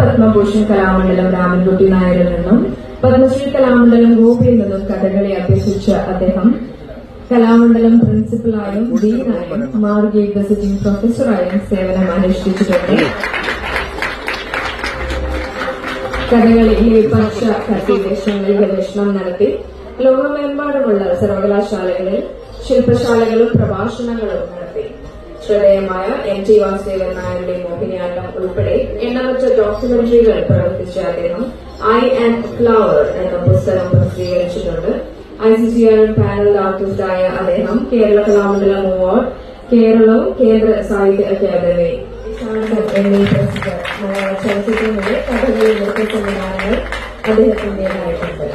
പത്മഭൂഷൺ കലാമണ്ഡലം രാമൻകുട്ടി നായരിൽ നിന്നും പത്മശ്രീ കലാമണ്ഡലം ഗോപിയിൽ നിന്നും കഥകളി അഭ്യസിച്ച അദ്ദേഹം കലാമണ്ഡലം പ്രിൻസിപ്പലായും ഡീനായും മാർഗേറ്റ് വിസിറ്റിംഗ് പ്രൊഫസറായും സേവനം അനുഷ്ഠിച്ചിട്ടുണ്ട്. കഥകളിയിലെ വിപക്ഷ കത്തിവേഷങ്ങളിൽ ഗവേഷണം നടത്തി ലോകമെമ്പാടുമുള്ള സർവകലാശാലകളിൽ ശില്പശാലകളും പ്രഭാഷണങ്ങളും ശ്രദ്ധേയമായ എം ടി വാസുദേവൻ നായരുടെ മോഹിനിയാട്ടം ഉൾപ്പെടെ എണ്ണമറ്റ ഡോക്യുമെന്ററികൾ പ്രവർത്തിച്ച അദ്ദേഹം ഐ ആൻഡ് ഫ്ലവർ എന്ന പുസ്തകം പ്രസിദ്ധീകരിച്ചിട്ടുണ്ട്. I C C R panel ആർട്ടിസ്റ്റായ അദ്ദേഹം കേരള കലാമണ്ഡലം അവാർഡ് കേരളവും കേന്ദ്ര സാഹിത്യ അക്കാദമി ചലച്ചിത്രങ്ങളുടെ എന്നീ പ്രസിദ്ധ മലയാള ചലച്ചിത്രങ്ങളിലെ കഥകളി നൃത്ത സംവിധാനങ്ങൾ അദ്ദേഹത്തിന്റേതായിട്ടുണ്ട്.